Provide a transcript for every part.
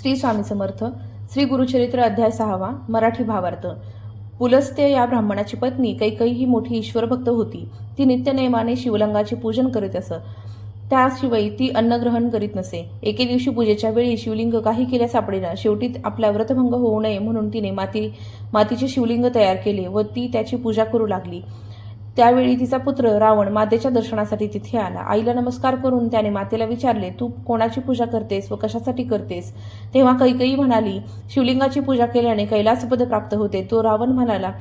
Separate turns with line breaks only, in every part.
श्री स्वामी समर्थ श्री गुरुचरित्र अध्याय सहावा मराठी भावार्थ. पुलस्त्य या ब्राह्मणाची पत्नी कैकई ही मोठी ईश्वरभक्त होती. ती नित्यनेमाने शिवलिंगाचे पूजन करीत असत. त्याशिवाय ती अन्नग्रहण करीत नसे. एके दिवशी पूजेच्या वेळी शिवलिंग काही केल्या सापडेना. शेवटी आपला व्रतभंग होऊ नये म्हणून तिने माती मातीचे शिवलिंग तयार केले व ती त्याची पूजा करू लागली. त्यावेळी तिचा पुत्र रावण मातेच्या दर्शनासाठी तिथे आला. आईला नमस्कार करून त्याने मातेला विचारले तू कोणाची पूजा करतेस व कशासाठी करतेस? तेव्हा कैकई म्हणाली शिवलिंगाची पूजा केल्याने कैलासपद प्राप्त होते. तो रावण म्हणाला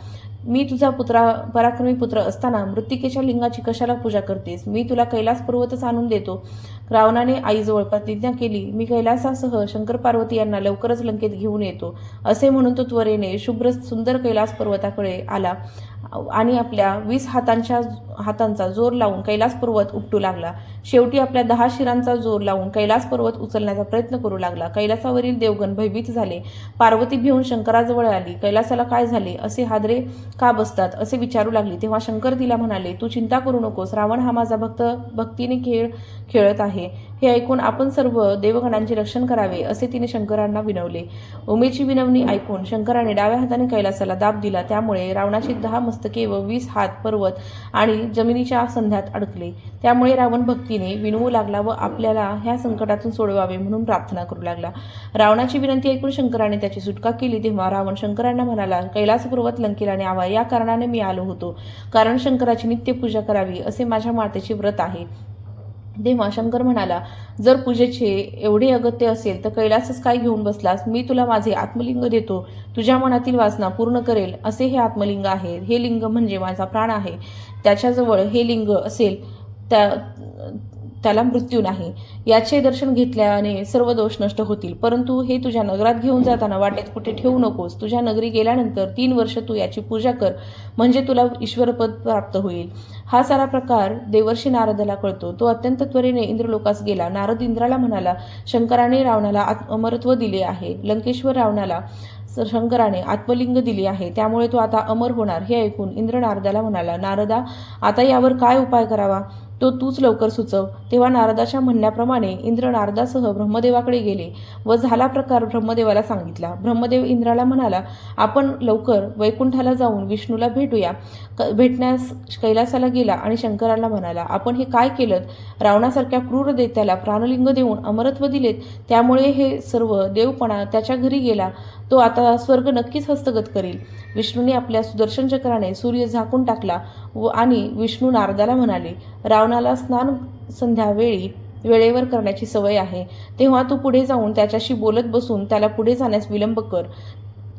मी तुझा पुत्रा पराक्रमी पुत्र असताना मृत्तिकेच्या लिंगाची कशाला पूजा करतेस? मी तुला कैलास पर्वतच आणून देतो. रावणाने आईजवळ प्रतिज्ञा केली मी कैलासासह शंकर पार्वती यांना लवकरच लंकेत घेऊन येतो. असे म्हणून तो त्वरेने शुभ्र सुंदर कैलास पर्वताकडे आला आणि आपल्या वीस हातांच्या हातांचा जोर लावून कैलास पर्वत उपटू लागला. शेवटी आपल्या दहा शिरांचा जोर लावून कैलास पर्वत उचलण्याचा प्रयत्न करू लागला. कैलासावरील देवगण भयभीत झाले. पार्वती भिवून शंकराजवळ आली. कैलासाला काय झाले? असे हादरे का बसतात? असे विचारू लागली. तेव्हा शंकर तिला म्हणाले तू चिंता करू नकोस. रावण हा माझा भक्त भक्तीने खेळ खेळत आहे. हे ऐकून आपण सर्व देवगणांचे रक्षण करावे असे तिने शंकरांना विनवले. उमेची विनवणी ऐकून शंकराने डाव्या हाताने कैलासाला दाब दिला. त्यामुळे रावणाची दहा मस्तके व वीस हात पर्वत आणि जमिनीच्या संध्यात अडकले. त्यामुळे रावण भक्तीने विनवू लागला व आपल्याला ह्या संकटातून सोडवावे म्हणून प्रार्थना करू लागला. रावणाची विनंती ऐकून शंकराने त्याची सुटका केली तेव्हा रावण शंकरांना म्हणाला कैलास पर्वत लंकेला न्यावा या कारणाने मी आलो होतो. कारण शंकराची नित्य पूजा करावी असे माझ्या मातेचे व्रत आहे. तेव्हा शंकर म्हणाला जर पूजेचे एवढे अगत्य असेल तर कैलासच काय घेऊन बसलास? मी तुला माझे आत्मलिंग देतो. तुझ्या मनातील वासना पूर्ण करेल. असे हे आत्मलिंग आहे. हे लिंग म्हणजे माझा प्राण आहे. त्याच्याजवळ हे लिंग असेल त्या त्याला मृत्यू नाही. याचे दर्शन घेतल्याने सर्व दोष नष्ट होतील. परंतु हे तुझ्या नगरात घेऊन जाताना वाटेत कुठे ठेवू नकोस. तुझ्या नगरी गेल्यानंतर तीन वर्ष तू याची पूजा कर म्हणजे तुला ईश्वरपद प्राप्त होईल. हा सारा प्रकार देवर्षी नारदाला कळतो. तो अत्यंत त्वरेने इंद्रलोकास गेला. नारद इंद्राला म्हणाला शंकराने रावणाला अमरत्व दिले आहे. लंकेश्वर रावणाला स- शंकराने आत्मलिंग दिली आहे. त्यामुळे तो आता अमर होणार. हे ऐकून इंद्र नारदाला म्हणाला नारदा आता यावर काय उपाय करावा? तो तूच लवकर सुचव. तेव्हा नारदाच्या म्हणण्याप्रमाणे इंद्र नारदासह ब्रह्मदेवाकडे गेले व झाला प्रकार ब्रह्मदेवाला सांगितला. ब्रह्मदेव इंद्राला म्हणाला आपण लवकर वैकुंठाला जाऊन विष्णूला भेटूया. क भेटण्यास कैलासाला गेला आणि शंकराला म्हणाला आपण हे काय केलं रावणासारख्या क्रूर देत्याला प्राणलिंग देऊन अमरत्व दिलेत. त्यामुळे हे सर्व देवपणा त्याच्या घरी गेला. तो आता स्वर्ग नक्कीच हस्तगत करेल. विष्णूने आपल्या सुदर्शन चक्राने सूर्य झाकून टाकला व आणि विष्णू नारदाला म्हणाले रावणाला स्नान संध्यावेळी वेळेवर करण्याची सवय आहे. तेव्हा तू पुढे जाऊन त्याच्याशी बोलत बसून त्याला पुढे जाण्यास विलंब कर.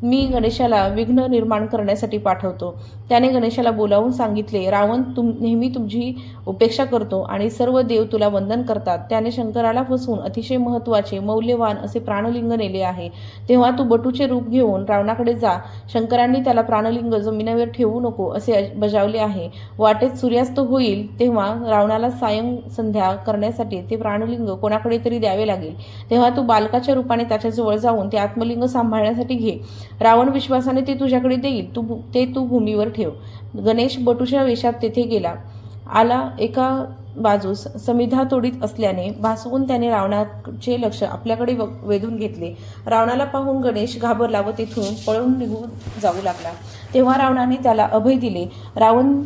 मी गणेशाला विघ्न निर्माण करण्यासाठी पाठवतो. त्याने गणेशाला बोलावून सांगितले रावण तुम नेहमी तुझी उपेक्षा करतो आणि सर्व देव तुला वंदन करतात त्याने शंकराला फसवून अतिशय महत्त्वाचे मौल्यवान असे प्राणलिंग नेले आहे. तेव्हा तू बटूचे रूप घेऊन रावणाकडे जा. शंकरांनी त्याला प्राणलिंग जमिनीवर ठेवू नको असे अज- बजावले आहे. वाटेत सूर्यास्त होईल तेव्हा रावणाला सायं संध्या करण्यासाठी ते प्राणलिंग कोणाकडे तरी द्यावे लागेल. तेव्हा तू बालकाच्या रूपाने त्याच्याजवळ जाऊन ते आत्मलिंग सांभाळण्यासाठी घे. रावण विश्वासाने ते तुझ्याकडे देईल. तू ते तू भूमीवर ठेव. गणेश बटूच्या वेशात तेथे गेला. आला एका बाजूस समिधा तोडीत असल्याने भासवून त्याने रावणाचे लक्ष आपल्याकडे व- वेधून घेतले. रावणाला पाहून गणेश घाबरला व तेथून पळून निघून जाऊ लागला. तेव्हा रावणाने त्याला अभय दिले. रावण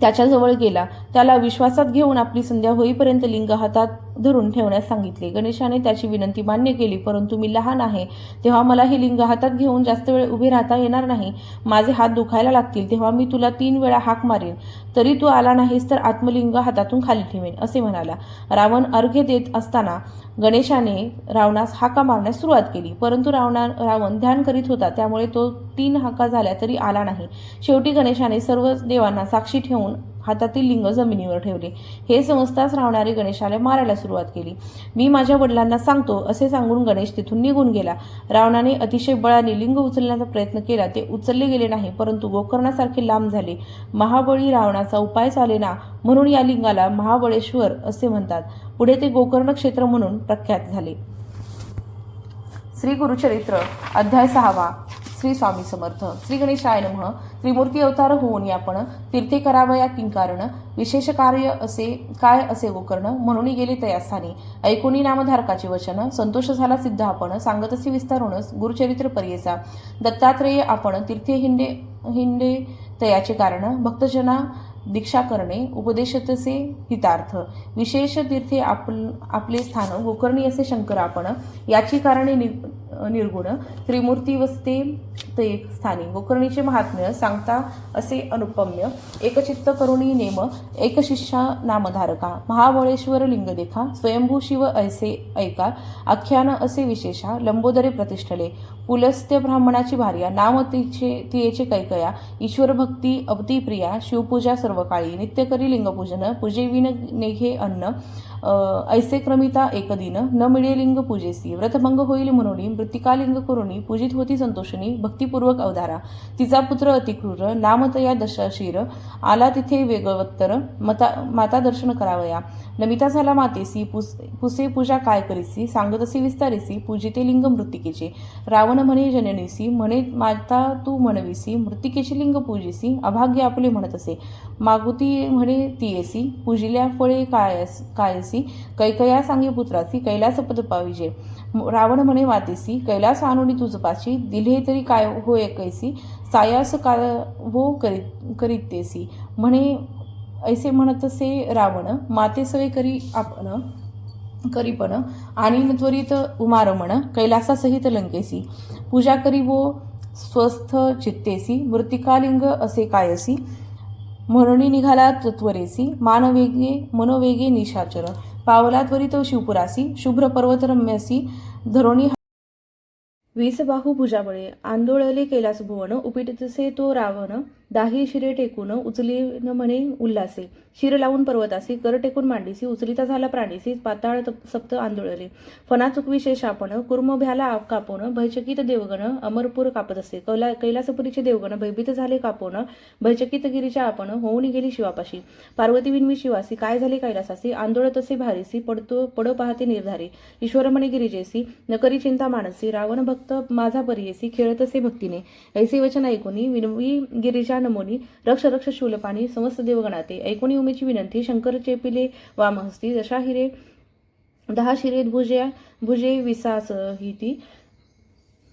त्याच्याजवळ गेला. त्याला विश्वासात घेऊन आपली संध्या होईपर्यंत लिंग हातात धरून ठेवण्यास सांगितले. गणेशाने त्याची विनंती मान्य केली परंतु मी लहान आहे तेव्हा मला हे लिंग हातात घेऊन जास्त वेळ उभे राहता येणार नाही. माझे हात दुखायला लागतील तेव्हा मी तुला तीन वेळा हाक मारेन. तरी तू आला नाहीस तर आत्मलिंग हातातून खाली ठेवेन असे म्हणाला. रावण अर्घ्य देत असताना गणेशाने रावणास हाका मारण्यास सुरुवात केली. परंतु रावणा रावण ध्यान करीत होता त्यामुळे तो तीन हाका झाल्या तरी आला नाही. शेवटी गणेशाने सर्व देवांना साक्षी ठेवून हातातील लिंग जमिनीवर ठेवले. हे समजताच रावणारे गणेशाला मारायला सुरुवात केली. मी माझ्या वडिलांना सांगतो असे सांगून गणेश तिथून निघून गेला. रावणाने अतिशय बळाने लिंग उचलण्याचा प्रयत्न केला. ते उचलले गेले नाही परंतु गोकर्णासारखे लांब झाले. महाबळी रावणाचा उपाय चालेना म्हणून या लिंगाला महाबळेश्वर असे म्हणतात. पुढे ते गोकर्ण क्षेत्र म्हणून प्रख्यात झाले. श्री गुरुचरित्र अध्याय सहावा. श्री स्वामी समर्थ. श्री गणेशाय नमः. त्रिमूर्ती अवतार होऊन आपण तीर्थे करावया किंकारण विशेष कार्य असे काय असे गोकर्ण म्हणून गेले तयास्थानी ऐकोनी नामधारकाचे वचन संतोष झाला सिद्ध आपण सांगत असे विस्तारून गुरुचरित्र पर्येचा. दत्तात्रेय आपण तीर्थे हिंडे हिंडे तयाचे कारण भक्तजना दीक्षा करणे उपदेशतसे हितार्थ. विशेष तीर्थे आपल आपले स्थान गोकर्णी असे शंकर आपण याची कारणे नि निर्गुण त्रिमूर्ती वसते ते एक स्थानी. गोकर्णीचे महात्म्य सांगता असे अनुपम्य. एकचित्त करुणी नेम एक शिष्या नामधारका. महाबळेश्वर लिंग देखा स्वयंभू शिव ऐसे ऐका आख्यान असे विशेषा लंबोदरे प्रतिष्ठले. पुलस्त्य ब्राह्मणाची भार्या नाम तिचे तियेचे कैकया ईश्वर भक्ती अवतीप्रिया शिवपूजा सर्वकाळी नित्यकरी लिंगपूजन पूजेविन नेघे अन्न ऐसे क्रमिता एकदिन न मिळे लिंग पूजेसी. व्रतभंग होईल म्हणून मृतिकालिंग करुणी पूजित होती संतोषिनी भक्तिपूर्वक अवधारा. तिचा पुत्र अतिक्रूर नामतया दशाशीर आला तिथे वेगवत्तर मता माता दर्शन करावया. नमिता झाला मातेसी पुस पुसे पूजा काय करीसी सांगतसी विस्तारीसी पूजिते लिंग मृत्तिकेचे. रावण म्हणे जननीसी म्हणे माता तू म्हणविसी मृतिकेची लिंग पूजेसी अभाग्य आपले म्हणत असे. मागुती म्हणे तियेसी पूजिल्या फळे कायस कायस कैकया सांगे पुत्रासी कैलास पद पाविजे रावण म्हणे वातेसी कैलास आणुनी तुझपाशी दिले तरी काय होय कैसी सायास का वो करीत करीतेसी म्हणे ऐसे म्हणतसे रावण माते सवे करी आपण करीपण आणि त्वरित उमारमण कैलासासहित लंकेसी पूजा करी वो स्वस्थ चित्तेसी मृत्तिकालिंग असे कायसी म्हणून निघाला त्वरेसी मानवेगे मनोवेगे निशाचर. पावला त्वरित शिवपुरासी शुभ्र पर्वतरम्यसी धरोणी वीस भुजामुळे आंदोळले कैलास भुवन उपिटसे तो रावण दाही शिरे टेकून उचली न म्हणे उल्हासे शिर लावून पर्वतासी कर टेकून मांडीसी उचलिता झाला प्राणीसी पाताळ सप्त आंदोळले. फना चुकविशे शापण कुर्म भ्याला कापून भयचकित देवगण अमरपूर कापत असे कैला कैलासपुरीचे देवगण भयभीत झाले कापोन भयचकित गिरीच्या आपण होऊन गेली शिवापाशी. पार्वती विनवी शिवासी काय झाले कैलासासी? आंदोळ तसे भारीसी पडतो पडो पाहते निर्धारी. ईश्वर म्हणे गिरिजेसी नकरी चिंता मानसी रावण भक्त माझा परियेसी खेळतसे भक्तीने. ऐसे वचन ऐकोनी विनवी गिरीजा नमोनी रक्ष रक्ष शूलपाणी समस्त देवगणाते. ऐकोनी उमेची विनंती शंकर चेपिले वामहस्ती दशा हिरे दहा शिरे भुजे भुजे विसासहिती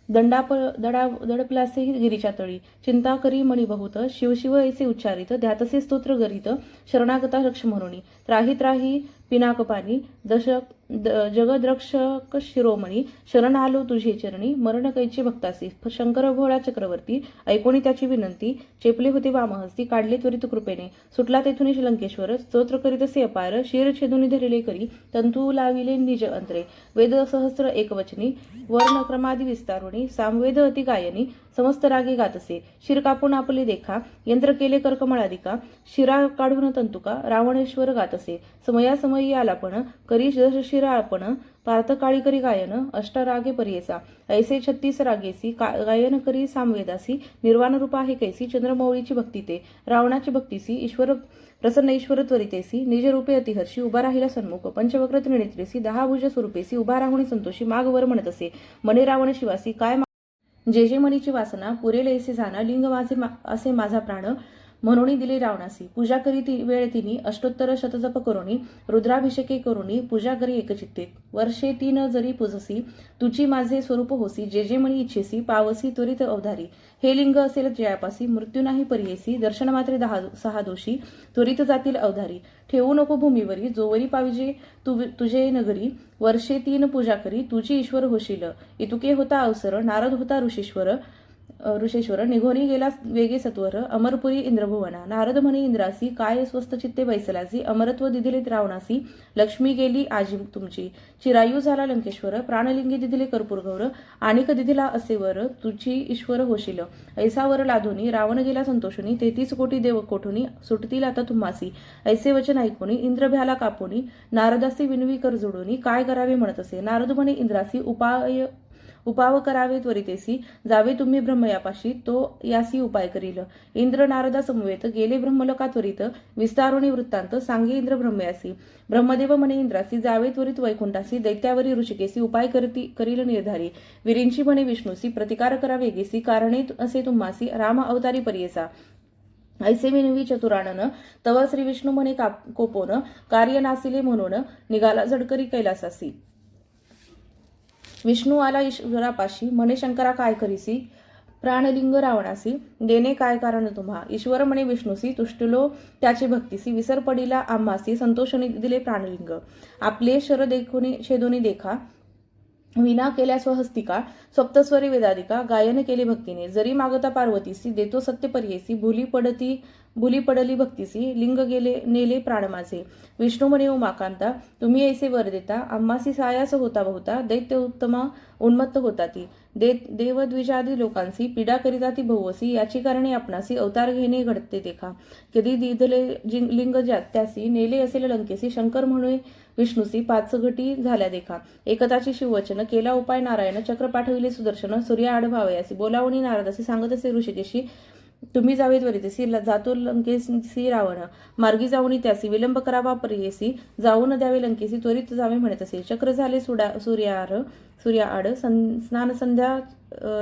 दंडाप दडा दडपलासे गिरीच्या तळी. चिंता करी मणी बहुत. शिव शिव ऐसे उच्चारित. ध्यातसे स्तोत्र गरित. शरणागता रक्ष म्हणून त्राही त्राही पिनाकपानी दशक द- जगद्रक्षक शिरोमणी शरण आलो तुझे चरणी मरण कैचे भक्तासी शंकर भोळा चक्रवर्ती ऐकोणी त्याची विनंती चेपले होते वामहस्ती काढले त्वरित कृपेने सुटला तेथून लंकेश्वर स्तोत्र करीत असे अपार शिर छेदुनी धरिले करी तंतू लाविले निज अंतरे वेद सहस्र एकवचनी वर्णक्रमादी विस्तारुणी सामवेद अति गायनी समस्त रागे गातसे शिर कापून आपले देखा यंत्र केले कर्कमळादिका शिरा काढून तंतुका रावणेश्वर गातसे समयासमयी आला पण करी जश शिराळपण पार्थकाळीकरी गायन अष्टरागे परियेसा ऐसे छत्तीस रागेसी का गायन करी सामवेदासी निर्वाणरूपा आहे कैसी चंद्रमौळीची भक्ती ते रावणाची भक्तीसी ईश्वर प्रसन्न ईश्वर त्वरितेसी निजरूपे अतिहर्षी उभा राहिला सन्मुख पंचवक्र त्रिनेत्रेसी दहा भुज स्वरूपेसी उभा राहुणी संतोषी मागवर म्हणत असे मने रावण शिवासी काय मा- जे जे मणीची वासना पुरेल ऐसे जाना लिंग माझे मा- असे माझा प्राण म्हणून दिली रावणासी. पूजा करी ती वेळ तिनी अष्टोत्तर शतजप करुणी रुद्राभिषेके करुणी पूजा करी एकचित्ते. वर्षे तीन जरी पुजसी तुची माझे स्वरूप होसी जे जे म्हणी इच्छेसी पावसी त्वरित अवधारी. हे लिंग असेल जयापासी मृत्यू नाही परियेसी दर्शन मात्रे दहा सहा दोषी त्वरित जातील अवधारी. ठेवू नको भूमीवरी जोवरी पाविजे तु तुझे नगरी. वर्षे तीन पूजा करी तुझी ईश्वर होशील. इतुके होता अवसर नारद होता ऋषीश्वर. ऋषेश्वर निघोनी गेला वेगे सत्वर अमरपुरी इंद्रभुवना नारद म्हणे इंद्रासी काय स्वस्त चित्ते बैसलासी अमरत्व दिदिले रावणासी लक्ष्मी गेली आजी तुमची चिरायू झाला लंकेश्वर प्राणलिंगी दिदिले कर्पूर गौर आणिक दिदिला असेवर तुझी ईश्वर होशील. ऐसावर लाधोनी रावण गेला संतोषुनी तेहतीस कोटी देव कोठुनी सुटतील आता तुम्हासी. ऐसे वचन ऐकोनी इंद्र भ्याला कापुनी नारदासी विनवी कर जोडोनी काय करावे म्हणत असे नारद म्हणे इंद्रासी उपाय उपाव करावे त्वरितेसी जावे तुम्ही ब्रह्मयापाशी तो यासी उपाय करील. इंद्र नारदा समवेत गेले ब्रह्मलोका त्वरित विस्तारुणी वृत्तांत सांगे इंद्र ब्रह्मयासी ब्रह्मदेव म्हणे इंद्रासी जावे त्वरित वैकुंठासी दैत्यावरी ऋषिकेसी उपाय करती करील निर्धारी. विरींशी म्हणे विष्णूसी प्रतिकार करा वेगेसी कारणे असे तुम्हासी राम अवतारी पर्येसा. ऐसे विनवी चतुरानन तव श्री विष्णू म्हणे काप- कोपोन कार्य नासिले म्हणून निघाला झडकरी कैलासासी. विष्णू आला ईश्वरापाशी म्हणे शंकरा काय करीसी? प्राणलिंग रावणासी. देणे काय कारण तुम्हा? ईश्वर म्हणे विष्णूसी तुष्टलो त्याची भक्तीसी. विसर पडिला आम्हासी. संतोषने दिले प्राणलिंग. आपले शर देखोनी छेदोनी देखा. विना केल्या स्वहस्तिका. सप्तस्वरी वेदादिका. गायन केले भक्तीने. जरी मागता पार्वतीसी देतो सत्य पर्येसी भुली पडती भुली पडली भक्तीसी लिंग गेले नेले प्राण माझे विष्णू म्हणे उमाकांता तुम्ही ऐसे वर देता आम्हासी सायास होता बहुता दैत्य उत्तमा उन्मत्त होता ती दे देवद्विजादी लोकांसी पीडा करिता ती भोवसी याची कारणे आपणासी अवतार घेणे घडते देखा. कधी दिधले लिंग ज्या- त्यासी नेले असेल लंकेसी शंकर म्हणून विष्णूसी पाच घटी झाल्या देखा. एकताची शिववचन केला उपाय नारायण चक्र पाठविले सुदर्शन सूर्य आडभावयासी बोलावणी नारदासी सांगत असे ऋषिकेशी तुम्ही जावे त्वरितसी जातो लंकेसी रावण मार्गी जाऊन त्यासी विलंब करावा पर्येसी जाऊन द्यावे लंकेसी त्वरित जावे म्हणत असे. चक्र झाले सुडा सूर्यार सूर्याआड सं स्नान संध्या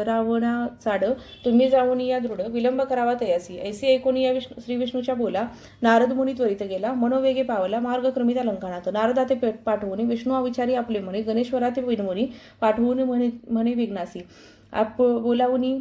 रावणा चाड. तुम्ही जाऊन या दृढ. विलंब करावा तयासी ऐसी ऐकून या विष्णू श्री विष्णूच्या बोला. नारद मुनी त्वरित गेला. मनोवेगे पावला. मार्ग क्रमिता लंकानात नारदा ते पेट पाठवून विष्णू विचारी आपले म्हणे. गणेश्वरा ते विनमुनी पाठवून म्हणे म्हणे विघ्नासी. आप बोलावणी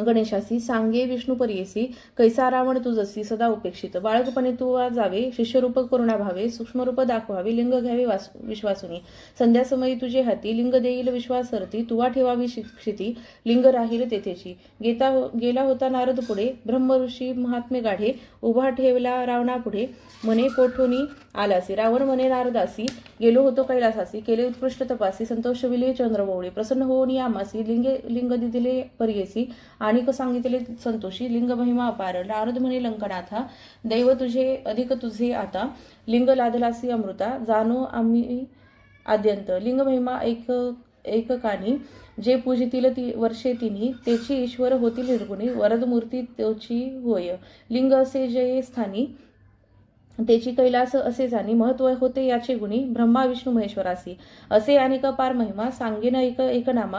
गणेशासी सांगे विष्णू पर्येसी कैसा रावण तुझसी सदा उपेक्षित. बाळकपणे तू वा जावे शिष्यरूप करुणा भावे सूक्ष्मरूप दाखवावे लिंग घ्यावे वास विश्वासुनी. संध्यासमयी तुझे हाती लिंग देईल विश्वासरती तुवा ठेवावी शिक्षिती लिंग राहील तेथेची. गेता गेला होता नारद पुढे ब्रह्म ऋषी महात्मे गाढे उभा ठेवला रावणापुढे. म्हणे कोठोनी आलासी रावण म्हणे नारदासी गेलो होतो कैलासासी केले उत्कृष्ट तपासी संतोष विले चंद्रमौळी. प्रसन्न होऊन यामासी लिंगे लिंग दिले पर्येसी आणि सांगितले संतोषी लिंग महिमा अपार नारद म्हणे लंकनाथा दैव तुझे अधिक तुझे आता लिंग लादलासी अमृता जाणो आम्ही आद्यंत. लिंग महिमा एक एककानी जे पूजितील ती वर्षे तिन्ही तेची ईश्वर होतील निर्गुणी वरद मूर्ती तोची होय. लिंग असे जये स्थानी त्याची कैलास असे जाणी महत्त्व होते याचे गुणी ब्रह्मा विष्णू महेश्वरासी. असे अनेक पार महिमा सांगेन एक एकनामा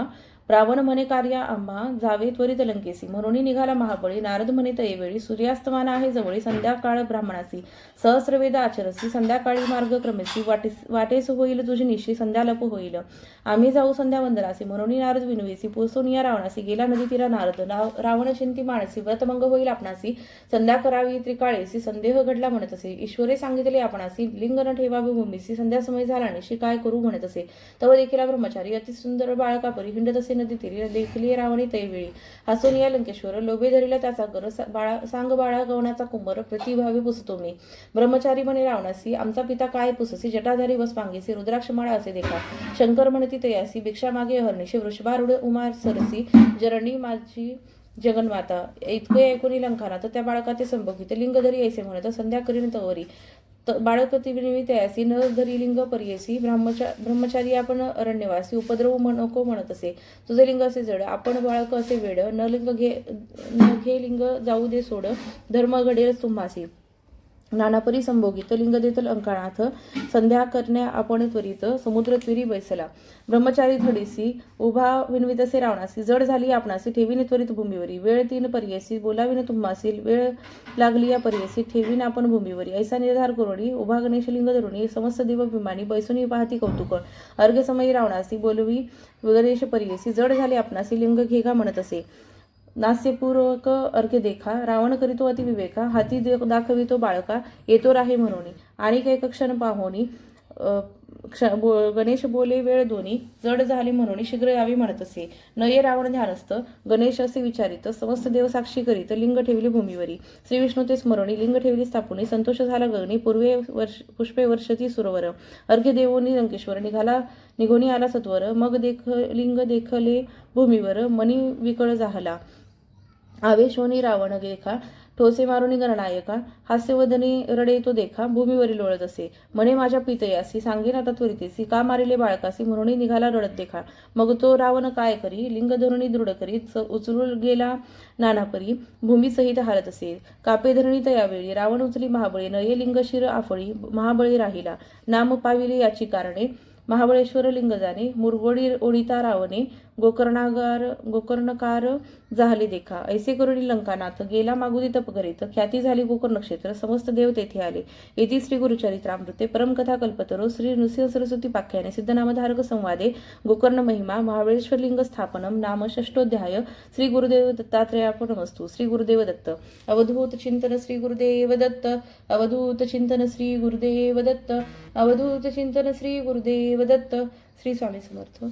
रावण म्हणे कार्या आम्हा जावे त्वरित लंकेसी. म्हणून निघाला महाबळी. नारद म्हणे तयवेळी सूर्यास्तमान आहे जवळी. संध्याकाळ ब्राह्मणासी. सहस्रवेद आचरसी. संध्याकाळी मार्ग क्रमेसी. वाटेस वाटेस होईल तुझी निशी. संध्यालप होईल. आम्ही जाऊ संध्या वंदनासी. म्हणून नारद विनवेसी. पोचून या रावणासी. गेला नदी तिरा नारद. रावण चिंती माणसी. व्रतमंग होईल आपणासी. संध्या करावी त्रिकाळेसी. संदेह घडला म्हणत असे ईश्वरे सांगितले आपणासी. लिंग न ठेवावे भूमीसी. संध्या समय झाला निशी. काय करू म्हणत असे तव देखील ब्रह्मचारी. अतिसुंदर बाळकापरी. हिंडत असे नदी तिरी देखली रावणी तैवेळी हसून या लंकेश्वर लोभे धरिला त्याचा गर बाळा सांग बाळा गवणाचा कुंभर प्रतिभावी पुसतो मी. ब्रह्मचारी म्हणे रावणासी आमचा पिता काय पुससी? जटाधारी बस पांगेसी रुद्राक्षमाळा असे देखा. शंकर म्हणती तयासी भिक्षा मागे हरणीशी वृषभारूढ उमार सरसी जरणी माझी जगन्माता. इतके ऐकून लंकाना तर त्या बाळकाचे संभोगित लिंगधरी ऐसे म्हणत संध्या करीन तवरी. बाळक तिविनिमी तयासी न धरी लिंग पर्येसी ब्रह्मचा ब्रह्मचारी आपण अरण्यवासी उपद्रव नको म्हणत असे. तुझे लिंग असे जड आपण बाळक असे वेड न लिंग घे न घे लिंग जाऊ दे सोड धर्म घडेल तुम्हासी. नानापरी संभोगित लिंग देतल अंकाणाथ संध्या करण्या आपण त्वरित समुद्र त्विरी बैसला. ब्रह्मचारी धडीसी उभा विनवितसे रावणासी जड झाली आपणासी ठेवीने त्वरित भूमीवरी. वेळ तीन पर्यसी बोलाविन तुम्हासी वेळ लागली या पर्यसी ठेवीन आपण भूमीवरी. ऐसा निर्धार करुणी उभा गणेश लिंग धरुणी समस्त देव विमानी बैसुनी पाहती कौतुक. अर्घ्यसमयी रावणासी बोलवी गणेश पर्यसी जड झाली आपणासी लिंग घेगा म्हणत असे. नास्यपूर्वक अर्घ्य देखा रावण करीतो अति विवेका हाती दे दाखवितो बाळका येतो राहे म्हणून. आणि काही क्षण पाहोनी क्ष बो गणेश बोले वेळ दोन्ही जड झाले म्हणून शीघ्र यावी म्हणत असे नये रावण ध्यानस्थ गणेश असे विचारित समस्त देव साक्षी करीत लिंग ठेवली भूमीवरी. श्री विष्णू ते स्मरणी लिंग ठेवली स्थापुनी संतोष झाला गगनी पूर्वे वर्ष पुष्पे वर्षती सुरवर. अर्घ्य देवोनी लंकेश्वर निघाला निघोनी आला सत्वर. मग देख लिंग देखले भूमीवर मनी विकळ झाला. जाहला आवेशोनी रावण देखा ठोसे मारुनी गणनायका हास्यवधने रडे तो देखा भूमीवरील ओळत असे. म्हणे माझ्या पितयासी सांगेन आता त्वरितेसी का मारिले बाळकासी म्हणून निघाला रडत देखा मग तो रावण काय करी? लिंग धरुणी दृढ करी च- उचलून गेला नानापरी. भूमीसहित हालत असे. कापे धरणी तयावेळी रावण उचली महाबळी नये लिंगशिर आफळी महाबळी राहिला. नाम पाविले याची कारणे. महाबळेश्वर लिंग जाणे. मुरगोडी ओढिता रावणे. गोकर्णागार गोकर्णकार झाले देखा. ऐसे करुणी लंकानाथ गेला मागुदी तप करीत ख्याती झाली गोकर्ण क्षेत्र समस्त देव तेथे आले. येथे श्री गुरुचरित्रामृते परमकथा कल्पतरो श्री नृसिंह सरस्वती पाख्याने सिद्धनामधारक संवादे गोकर्ण महिमा महाबळेश्वर लिंग स्थापनम नाम षष्टोध्याय श्री गुरुदेव दत्तात्रयापणमस्तु श्री गुरुदेव दत्त. अवधूत चिंतन श्री गुरुदेव दत्त अवधूत चिंतन श्री गुरुदेव दत्त अवधूत चिंतन श्री गुरुदेव दत्त. श्री स्वामी समर्थ.